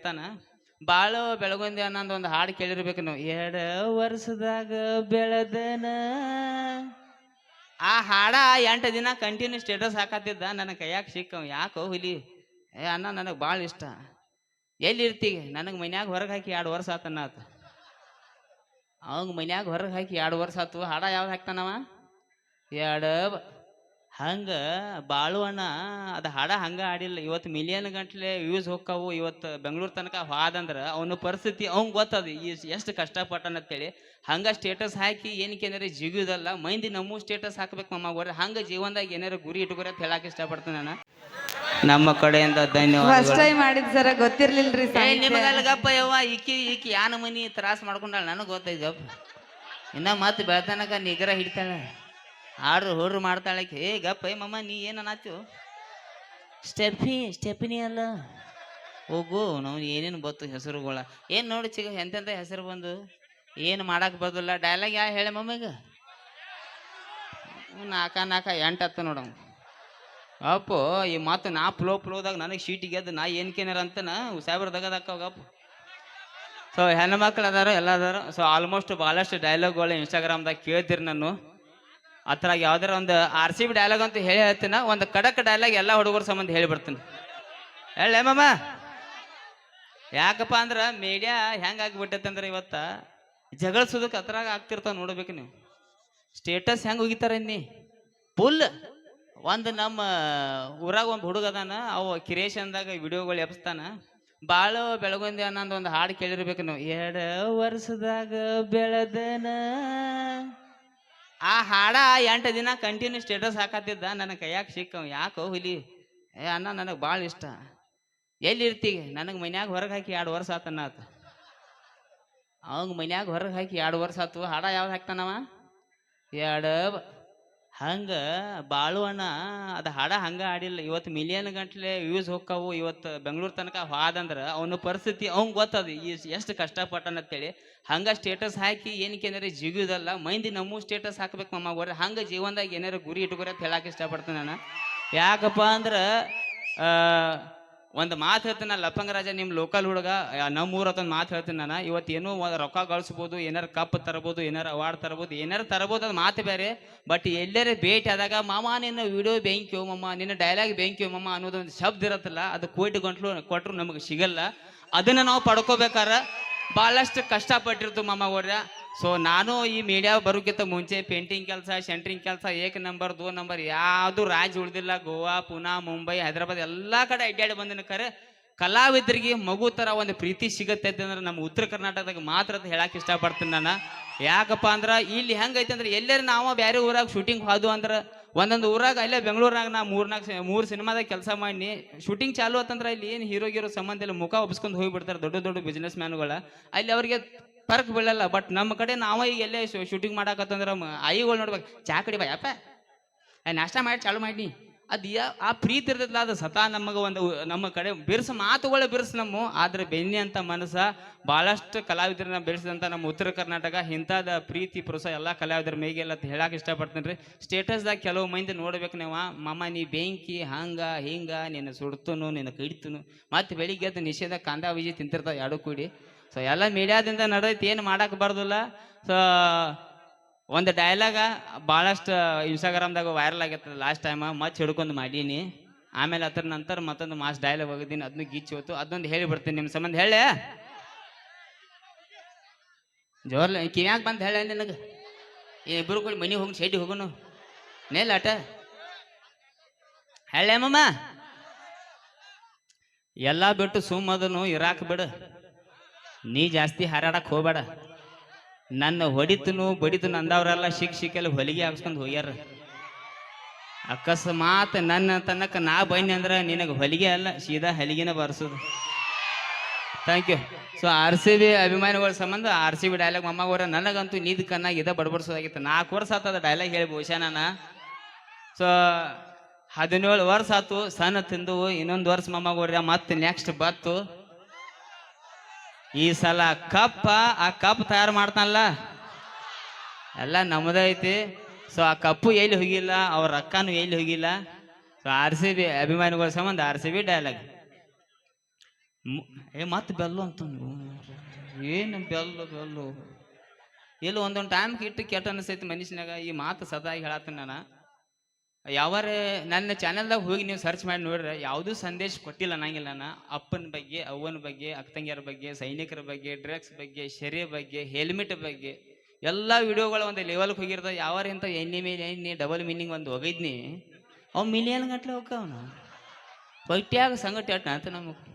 ಎಬ್ಸ್ತಾನ ಬಾಳ ಬೆಳಗೊಂದಿ ಅನ್ನೊಂದು ಒಂದು ಹಾಡು ಕೇಳಿರ್ಬೇಕು ನಾವು. ಎರಡ ವರ್ಷದಾಗ ಬೆಳೆದನ. ಆ ಹಾಡ ಎಂಟು ದಿನ ಕಂಟಿನ್ಯೂ ಸ್ಟೇಟಸ್ ಹಾಕತ್ತಿದ್ದ. ನನಗೆ ಕೈಯಾಗ ಸಿಕ್ಕವ್ ಯಾಕೋ ಹುಲಿ. ಏ ಅಣ್ಣ, ನನಗೆ ಭಾಳ ಇಷ್ಟ. ಎಲ್ಲಿ ನನಗೆ ಮನ್ಯಾಗ ಹೊರಗೆ ಹಾಕಿ ಎರಡು ವರ್ಷ ಆತನ ಆತ ಅವಂಗ ಮನ್ಯಾಗ ಹೊರಗೆ ಹಾಕಿ ಎರಡು ವರ್ಷ ಆತು. ಹಾಡ ಯಾವ್ದು ಹಾಕ್ತಾನವ? ಎರಡು ಹಂಗ ಬಾಳುವಣ್ಣ ಅದು ಹಾಡ ಹಂಗ ಆಡಿಲ್ಲ. ಇವತ್ತು ಮಿಲಿಯನ್ ಗಂಟ್ಲೆ ವ್ಯೂಸ್ ಹೋಗ್ತಾವು ಇವತ್ತು ಬೆಂಗಳೂರು ತನಕ ಹಾದಂದ್ರ ಅವನ ಪರಿಸ್ಥಿತಿ ಅವ್ನ್ ಗೊತ್ತದ. ಎಷ್ಟು ಅಂತ ಹೇಳಿ ಹಂಗ ಸ್ಟೇಟಸ್ ಹಾಕಿ ಏನಕ್ಕೆ ಅಂದ್ರೆ ಜಿಗುದಲ್ಲ ಮಂದಿ ನಮ್ಮೂ ಸ್ಟೇಟಸ್ ಹಾಕ್ಬೇಕು ಮಮ್ಮ ಗೊರ ಹಂಗ ಜೀವನದಾಗ ಏನಾರ ಗುರಿ ಇಟ್ಕೊರಿ ಅಂತ ಹೇಳಕ್ ಇಷ್ಟಪಡ್ತೀನಿ ನಾನು. ನಮ್ಮ ಕಡೆಯಿಂದ ಧನ್ಯವಾದ ಮಾಡಿದ್ ಸರ ಗೊತ್ತಿರ್ಲಿಲ್ರಿ ಗಪ್ಪ ಯವ್ವ ಈಕಿ ಈಕಿ ಯಾನ ಮನಿ ತ್ರಾಸ ಮಾಡ್ಕೊಂಡಾಳ ನನಗೆ ಗಪ್ಪ ಇನ್ನ ಮತ್ತೆ ಬೆಳತನಕ ನಿಗ್ರಹ ಹಿಡಿತಾಳೆ. ಆಡ್ರು ಹೋರು ಮಾಡ್ತಾಳೆ ಹೇ ಗಪ್ಪ ಏ ಮಮ್ಮ ನೀ ಏನು ನಾಚು ಸ್ಟೆಫಿ ಸ್ಟೆಫಿನಿ ಅಲ್ಲ. ಹೋಗು ನಾವು ಏನೇನು ಬತ್ತು ಹೆಸರುಗಳ? ಏನು ನೋಡಿ ಚಿಗ ಎಂತೆಂಥ ಹೆಸರು ಬಂದು? ಏನು ಮಾಡಕ್ಕೆ ಬರೋದಿಲ್ಲ. ಡೈಲಾಗ್ ಯಾ ಹೇಳಿ ಮಮ್ಮಿಗ ನಾಕ ನಾಕ ಎಂಟು ಹತ್ತು ನೋಡಮ್ ಅಪ್ಪು ಈ ಮಾತು ನಾ ಪ್ಲೋ ಪ್ಲೋದಾಗ ನನಗೆ ಶೀಟಿಗೆ ಗೆದ್ದ ನಾ ಏನ್ಕೇನಾರ ಅಂತನ ಸಾಹೇಬ್ರ ದಗದಕ್ಕವಪ್ಪ ಸೊ ಹೆಣ್ಮಕ್ಳು ಅದಾರ ಎಲ್ಲ ಅದಾರ? ಸೊ ಆಲ್ಮೋಸ್ಟ್ ಭಾಳಷ್ಟು ಡೈಲಾಗ್ಗಳು ಇನ್ಸ್ಟಾಗ್ರಾಮ್ದಾಗ ಕೇಳ್ತೀರಿ ನಾನು. ಅದ್ರಾಗ ಯಾವ್ದಾರ ಒಂದು ಆರ್ ಸಿ ಬಿ ಡೈಲಾಗ್ ಅಂತ ಹೇಳಿ ಹೇಳ್ತೀನ. ಒಂದು ಖಡಕ್ ಡೈಲಾಗ್ ಎಲ್ಲ ಹುಡುಗರ ಸಂಬಂಧ ಹೇಳಿ ಬರ್ತೀನಿ ಹೇಳೇ ಮಾಮ? ಯಾಕಪ್ಪ ಅಂದ್ರೆ ಮೀಡಿಯಾ ಹೆಂಗೆ ಆಗ್ಬಿಟ್ಟೈತೆ ಅಂದ್ರೆ ಇವತ್ತ ಜಗಳಿಸೋದಕ್ಕೆ ಅದ್ರಾಗ ಆಗ್ತಿರ್ತಾವ ನೋಡ್ಬೇಕು ನೀವು. ಸ್ಟೇಟಸ್ ಹೆಂಗೆ ಹೋಗಿತಾರ ಇನ್ನಿ? ಫುಲ್ ಒಂದು ನಮ್ಮ ಊರಾಗ ಒಂದು ಹುಡುಗ ಅದಾನ, ಅವ ಕಿರೇಶನ್ದಾಗ ವಿಡಿಯೋಗಳು ಎಬ್ಸ್ತಾನ. ಬಾಳ ಬೆಳಗೊಂದಿ ಅನ್ನೊಂದು ಒಂದು ಹಾಡು ಕೇಳಿರ್ಬೇಕು ನೀವು. ಎರಡು ವರ್ಷದಾಗ ಬೆಳೆದನ ಆ ಹಾಡ ಎಂಟು ದಿನ ಕಂಟಿನ್ಯೂ ಸ್ಟೇಟಸ್ ಹಾಕತ್ತಿದ್ದ, ನನ್ನ ಕೈಯಾಗ ಸಿಕ್ಕವ್. ಯಾಕೋ ಹುಲಿ? ಏ ಅಣ್ಣ, ನನಗೆ ಭಾಳ ಇಷ್ಟ. ಎಲ್ಲಿ ಇರ್ತಿ ನನಗೆ ಮನ್ಯಾಗ ಹೊರಗೆ ಹಾಕಿ ಎರಡು ವರ್ಷ ಆತನ ಆತ ಅವಂಗೆ ಮನ್ಯಾಗ ಹೊರಗೆ ಹಾಕಿ ಎರಡು ವರ್ಷ ಆತು. ಹಾಡ ಯಾವ್ದು ಹಾಕ್ತಾನವ? ಎರಡು ಹಂಗ ಬಾಳುವಣ್ಣ ಅದು ಹಾಡ ಹಂಗ ಆಡಿಲ್ಲ. ಇವತ್ತು ಮಿಲಿಯನ್ ಗಂಟ್ಲೆ ಯೂಸ್ ಹೋಗ್ತಾವು ಇವತ್ತು ಬೆಂಗಳೂರು ತನಕ ಹಾದಂದ್ರೆ ಅವನ ಪರಿಸ್ಥಿತಿ ಅವ್ನ್ ಗೊತ್ತದ. ಎಷ್ಟು ಕಷ್ಟಪಟ್ಟನ ಅಂತೇಳಿ. ಹಂಗ ಸ್ಟೇಟಸ್ ಹಾಕಿ ಏನಕ್ಕೆ ಏನಾರ ಜಿಗುದಲ್ಲ ಮಂದಿ ನಮ್ಮ ಸ್ಟೇಟಸ್ ಹಾಕ್ಬೇಕು ಮಮ್ಮ ಗೋರೆ ಹಂಗ ಜೀವನದಾಗ ಏನಾರ ಗುರಿ ಇಟ್ಕೋರಿ ಅಂತ ಹೇಳಕ್ ಇಷ್ಟಪಡ್ತೀನಿ ನಾನು ಯಾಕಪ್ಪ ಅಂದ್ರೆ ಒಂದು ಮಾತು ಹೇಳ್ತೀನಿ ನಾನು ಲಪ್ಪಂಗರಾಜ ನಿಮ್ಮ ಲೋಕಲ್ ಹುಡುಗ ನಮ್ಮ ಊರ ಒಂದು ಮಾತು ಹೇಳ್ತೀನಿ ನಾನು. ಇವತ್ತು ಏನೋ ರೊಕ್ಕ ಗಳಿಸ್ಬೋದು, ಏನಾರು ಕಪ್ ತರಬೋದು, ಏನಾರು ಅವಾರ್ಡ್ ತರಬೋದು, ಏನಾರು ತರಬೋದು ಅದು ಮಾತು ಬೇರೆ ಬಟ್ ಎಲ್ಲರೇ ಭೇಟಿ ಆದಾಗ, ಮಾಮ, ನಿನ್ನ ವಿಡಿಯೋ ಬೆಂಕ್ಯೋ ಮಮ್ಮ ನಿನ್ನ ಡೈಲಾಗ್ ಬೆಂಕ್ಯೋ ಮಮ್ಮ ಅನ್ನೋದೊಂದು ಶಬ್ದ ಇರತ್ತಲ್ಲ, ಅದು ಕೋಟಿ ಗಂಟ್ಲು ಕೊಟ್ಟರು ನಮಗೆ ಸಿಗಲ್ಲ. ಅದನ್ನು ನಾವು ಪಡ್ಕೋಬೇಕಾರೆ ಭಾಳಷ್ಟು ಕಷ್ಟಪಟ್ಟಿರ್ತು ಮಾಮ ಅವ್ರ. ಸೊ ನಾನು ಈ ಮೀಡಿಯಾ ಬರೋಕ್ಕಿಂತ ಮುಂಚೆ ಪೇಂಟಿಂಗ್ ಕೆಲಸ ಸೆಂಟ್ರಿಂಗ್ ಕೆಲಸ, ಏಕ್ ನಂಬರ್ ದೋ ನಂಬರ್ ಯಾವುದು ರಾಜ್ ಉಳಿದಿಲ್ಲ. ಗೋವಾ, ಪುನಾ, ಮುಂಬೈ, ಹೈದರಾಬಾದ್ ಎಲ್ಲ ಕಡೆ ಅಡ್ಡಾಡಿ ಬಂದಿನ ಕರೆ ಕಲಾವಿದರಿಗೆ ಮಗು ಥರ ಒಂದು ಪ್ರೀತಿ ಸಿಗುತ್ತೆ ಅಂತಂದ್ರೆ ನಮ್ಮ ಉತ್ತರ ಕರ್ನಾಟಕದಾಗ ಮಾತ್ರ ಅಂತ ಹೇಳಕ್ಕೆ ಇಷ್ಟಪಡ್ತೀನಿ ನಾನು. ಯಾಕಪ್ಪ ಅಂದ್ರೆ ಇಲ್ಲಿ ಹೆಂಗೈತೆ ಅಂದ್ರೆ ಎಲ್ಲರೂ ನಾವು ಬೇರೆ ಊರಾಗ ಶೂಟಿಂಗ್ ಹೋದು ಅಂದ್ರೆ ಒಂದೊಂದು ಊರಾಗ ಅಲ್ಲೇ ಬೆಂಗಳೂರಾಗ ನಾ ಮೂರ್ನಾಲ್ಕು ಮೂರು ಸಿನಿಮಾದಾಗ ಕೆಲಸ ಮಾಡಿ ಶೂಟಿಂಗ್ ಚಾಲು ಆತಂದ್ರೆ ಇಲ್ಲಿ ಏನು ಹೀರೋ ಗಿರೋ ಸಂಬಂಧ ಇಲ್ಲ. ಮುಖ ಒಪ್ಸ್ಕೊಂಡು ಹೋಗಿಬಿಡ್ತಾರೆ ದೊಡ್ಡ ದೊಡ್ಡ ಬಿಸ್ನೆಸ್ ಮ್ಯಾನ್ಗಳ ಅಲ್ಲಿ ಅವ್ರಿಗೆ ಫರ್ಕ್ ಬೀಳಲ್ಲ ಬಟ್ ನಮ್ಮ ಕಡೆ ನಾವ ಈಗ ಎಲ್ಲೇ ಶೂಟಿಂಗ್ ಮಾಡಾಕತ್ತಂದ್ರೆ ಐಗಳು ನೋಡ್ಬೇಕು. ಚಾ ಕಡಿ ಬಾಯಪ್ಪ ನಾಷ್ಟ ಮಾಡಿ, ಚಾಲು ಮಾಡಿ. ಅದು ಯಾ, ಆ ಪ್ರೀತಿ ಇರ್ತೈತಲ್ಲ ಅದು ಸತಾ ನಮಗೆ ಒಂದು, ನಮ್ಮ ಕಡೆ ಬಿರ್ಸ ಮಾತುಗಳ ಬಿರ್ಸ ನಮ್ಮ. ಆದ್ರೆ ಬೆನ್ನಿ ಅಂತ ಮನಸ್ಸ ಭಾಳಷ್ಟು ಕಲಾವಿದರನ್ನ ಬೆಳೆಸಿದಂಥ ನಮ್ಮ ಉತ್ತರ ಕರ್ನಾಟಕ, ಇಂಥದ ಪ್ರೀತಿ, ಪ್ರೋತ್ಸಾಹ ಎಲ್ಲ ಕಲಾವಿದರ ಮೇಗೆಲ್ಲ ಅಂತ ಹೇಳಕ್ಕೆ ಇಷ್ಟಪಡ್ತೀನಿ ರೀ. ಸ್ಟೇಟಸ್ದಾಗ ಕೆಲವು ಮಂದಿ ನೋಡ್ಬೇಕು ನೀವು ಮಮ್ಮ ನೀ ಬೆಂಕಿ, ಹಂಗ, ಹಿಂಗ, ನಿನ್ನ ಸುಡ್ತನು, ನಿನ್ನ ಕಡಿತನು ಮತ್ತೆ ಬೆಳಿಗ್ಗೆ ಎದ್ದು ನಿಷೇಧ ಕಾಂದಾ ವಿಜಿ ತಿಂತಿರ್ತಾವ ಎರಡು ಕೂಡಿ. ಸೊ ಎಲ್ಲ ಮೀಡಿಯಾದಿಂದ ನಡೆದೈತಿ, ಏನು ಮಾಡಕ್ಕೆ ಬರ್ದಿಲ್ಲ. ಸೊ ಒಂದು ಡೈಲಾಗ ಭಾಳಷ್ಟು ಇನ್ಸ್ಟಾಗ್ರಾಮ್ದಾಗ ವೈರಲ್ ಆಗಿತ್ತು ಲಾಸ್ಟ್ ಟೈಮ್ ಮತ್ ಹಿಡ್ಕೊಂಡು ಮಾಡೀನಿ. ಆಮೇಲೆ ಅದ್ರ ನಂತರ ಮತ್ತೊಂದು ಮಾಸ್ ಡೈಲಾಗ್ ಹೋಗಿದ್ದೀನಿ ಅದನ್ನು ಗೀಚ್ ಹೋಯ್ತು. ಅದೊಂದು ಹೇಳಿ ಬಿಡ್ತೀನಿ ನಿಮ್ಮ ಸಂಬಂಧ, ಹೇಳಿ. ಜೋರ್ಲ ಕಿವ್ಯಾಗ ಬಂದು ಹೇಳ ನಿನಗೆ? ಇಬ್ಬರು ಕೂಡ ಮನೆ ಹೋಗಿ ಶೆಡ್ಡಿ ಹೋಗೋನು. ನೇಲ್ ಆಟ. ಹೇಳೆ ಮಮ್ಮ ಎಲ್ಲ ಬಿಟ್ಟು ಸುಮ್ಮದನು ಇರಾಕ್ ಬಿಡು. ನೀ ಜಾಸ್ತಿ ಹಾರಾಡಕ್ ಹೋಗ್ಬೇಡ. ನನ್ನ ಹೊಡಿತನು ಬಡಿತನು ಅಂದವರೆಲ್ಲ ಶಿಕ್ ಶಿಕ್ಕೆಲ್ಲ ಹೊಲಿಗೆ ಹಾಕ್ಸ್ಕೊಂಡು ಹೋಗ್ಯಾರ. ಅಕಸ್ಮಾತ್ ನನ್ನ ತನಕ ನಾ ಬನ್ನಿ ಅಂದ್ರೆ ನಿನಗೆ ಹೊಲಿಗೆ ಅಲ್ಲ, ಸೀದಾ ಹಲಿಗೆನ ಬರ್ಸೋದು. Thank you so R C B ಅಭಿಮಾನಿಗಳ ಸಂಬಂಧ ಆರ್ ಸಿ ಬಿ ಡೈಲಾಗ್ ಮಮ್ಮಗೋರ ನನಗಂತೂ ನೀದ್ ಕನ್ನಾಗ ಇದ ಬಡಬಡಿಸೋದಾಗಿತ್ತು. ನಾಲ್ಕು ವರ್ಷ ಆತದ ಡೈಲಾಗ್ ಹೇಳಿ ಬಹುಶಃ ನಾನು. ಸೊ ಹದಿನೇಳು ವರ್ಷ ಆತು, ಸಣ್ಣ ತಿಂದು ಇನ್ನೊಂದು ವರ್ಷ ಮಮ್ಮಗೋರ ಮತ್ತೆ ನೆಕ್ಸ್ಟ್ ಬತ್ತು ಈ ಸಲ ಕಪ್ಪ, ಆ ಕಪ್ ತಯಾರು ಮಾಡ್ತಾನಲ್ಲ? ಎಲ್ಲ ನಮ್ಮದೇ ಐತಿ. ಸೊ ಆ ಕಪ್ಪು ಎಲ್ಲಿ ಹೋಗಿಲ್ಲ, ಅವ್ರ ರೊಕ್ಕನೂ ಎಲ್ಲಿ ಹೋಗಿಲ್ಲ. ಸೊ ಆರ್ ಸಿ ಬಿ ಅಭಿಮಾನಿಗಳ ಸಂಬಂಧ ಆರ್ ಸಿ ಬಿ ಡೈಲಾಗ್ ಏ, ಮತ್ತೆ ಬೆಲ್ಲು ಅಂತ ಏನು ಬೆಲ್ಲು ಬೆಲ್ಲು? ಎಲ್ಲಿ ಒಂದೊಂದು ಟೈಮ್ ಇಟ್ಟು ಕೆಟ್ಟ ಅನಿಸ್ತೈತಿ ಮನುಷ್ಯನಾಗ ಈ ಮಾತು ಸದಾ ಹೇಳತ್ತೀನಿ ನಾನು. ಯಾವಾರ ನನ್ನ ಚಾನೆಲ್ದಾಗ ಹೋಗಿ ನೀವು ಸರ್ಚ್ ಮಾಡಿ ನೋಡ್ರಿ, ಯಾವುದೂ ಸಂದೇಶ ಕೊಟ್ಟಿಲ್ಲ ಅನ್ನಂಗಿಲ್ಲ ನಾನು ಅಪ್ಪನ ಬಗ್ಗೆ, ಅವ್ವನ ಬಗ್ಗೆ ಅಕ್ಕಂಗಿಯರ ಬಗ್ಗೆ, ಸೈನಿಕರ ಬಗ್ಗೆ ಡ್ರಗ್ಸ್ ಬಗ್ಗೆ, ಶರೀರ ಬಗ್ಗೆ ಹೆಲ್ಮೆಟ್ ಬಗ್ಗೆ, ಎಲ್ಲ ವಿಡಿಯೋಗಳು ಒಂದು ಲೆವೆಲ್ಗೆ ಹೋಗಿರ್ತಾವೆ. ಯಾವಾರ ಇಂಥ ಎಣ್ಣೆ ಮೇಲೆ ಎಣ್ಣೆ ಡಬಲ್ ಮೀನಿಂಗ್ ಒಂದು ಒಗೈದ್ನಿ. ಅವ್ ಮಿಲಿಯನ್ ಹೋಗ್ತಾವನು ಅವನು ಸಂಗಟ ಎಟ್ಟ ಅಂತ ನಮಗೆ.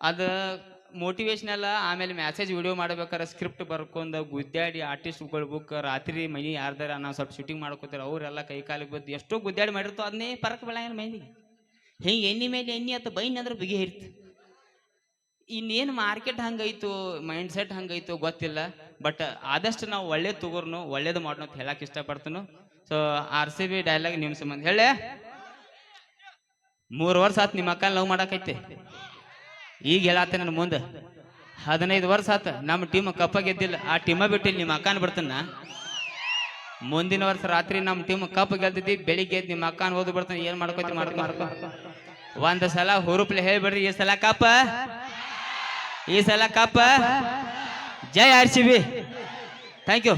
ಅದು ಮೋಟಿವೇಶನ್ ಎಲ್ಲ ಆಮೇಲೆ ಮೆಸೇಜ್ ವಿಡಿಯೋ ಮಾಡ್ಬೇಕಾರೆ ಸ್ಕ್ರಿಪ್ಟ್ ಬರ್ಕೊಂಡು, ಗುದ್ದಾಡಿ ಆರ್ಟಿಸ್ಟ್ಗಳು ಬುಕ್ ರಾತ್ರಿ ಮನಿ ಯಾರ್ದಾರ ನಾವು ಸ್ವಲ್ಪ ಶೂಟಿಂಗ್ ಮಾಡ್ಕೋತಾರೆ ಅವರೆಲ್ಲ ಕೈ ಕಾಲಿಗೆ ಬದ್ದು ಎಷ್ಟೋ ಗುದ್ದಾಡಿ ಮಾಡಿರ್ತೋ ಅದನ್ನೇ ಪರಕ್ ಬೆಳಂಗಿಲ್ಲ ಮೈನಿಗೆ ಹಿಂಗೆ ಎಣ್ಣೆ ಮೇಲೆ ಎಣ್ಣೆ ಅಂತ ಬೈನ್ ಅಂದ್ರೆ ಬಿಗಿ ಇನ್ನೇನು ಮಾರ್ಕೆಟ್ ಹಂಗೈತು ಮೈಂಡ್ ಸೆಟ್ ಹಂಗೈತು ಗೊತ್ತಿಲ್ಲ ಬಟ್ ಆದಷ್ಟು ನಾವು ಒಳ್ಳೇದು ತಗೋರ್ನು, ಒಳ್ಳೇದು ಮಾಡೋಣ ಅಂತ ಹೇಳಕ್ ಇಷ್ಟಪಡ್ತೀನಿ. So R C B dialogue ನಿಮ್ಮ ಸಂಬಂಧ ಹೇಳ. ಮೂರು ವರ್ಷ ಆತು ನಿಮ್ಮ ಅಕ್ಕ ಲವ್ ಮಾಡಕೈತೆ. ಈಗ ಹೇಳತ್ತೆ ನನ್ನ ಮುಂದೆ. ಹದಿನೈದು ವರ್ಷ ಆತ, ನಮ್ಮ ಟೀಮ್ ಕಪ್ಪ ಗೆದ್ದಿಲ್ಲ. ಆ ಟೀಮ ಬಿಟ್ಟಿಲ್ಲ ನಿಮ್ಮ ಅಕ್ಕನ ಬಿಡ್ತಾನ ಮುಂದಿನ ವರ್ಷ ರಾತ್ರಿ ನಮ್ಮ ಟೀಮ್ ಕಪ್ ಗೆಲ್ತಿದ್ದಿ, ಬೆಳಿಗ್ಗೆ ನಿಮ್ಮ ಅಕ್ಕನ ಓದು ಬಿಡ್ತಾನೆ. ಏನ್ ಮಾಡ್ಕೋತಿ ಮಾಡ್ಕೊ. ಮಾಡ್ಕೊ ಒಂದ್ ಸಲ ಹುರುಪ್ಲೆ ಹೇಳ್ಬಿಡ್ರಿ, ಈ ಸಲ ಕಪ್ಪ ಈ ಸಲ cup Jai R C B. Thank you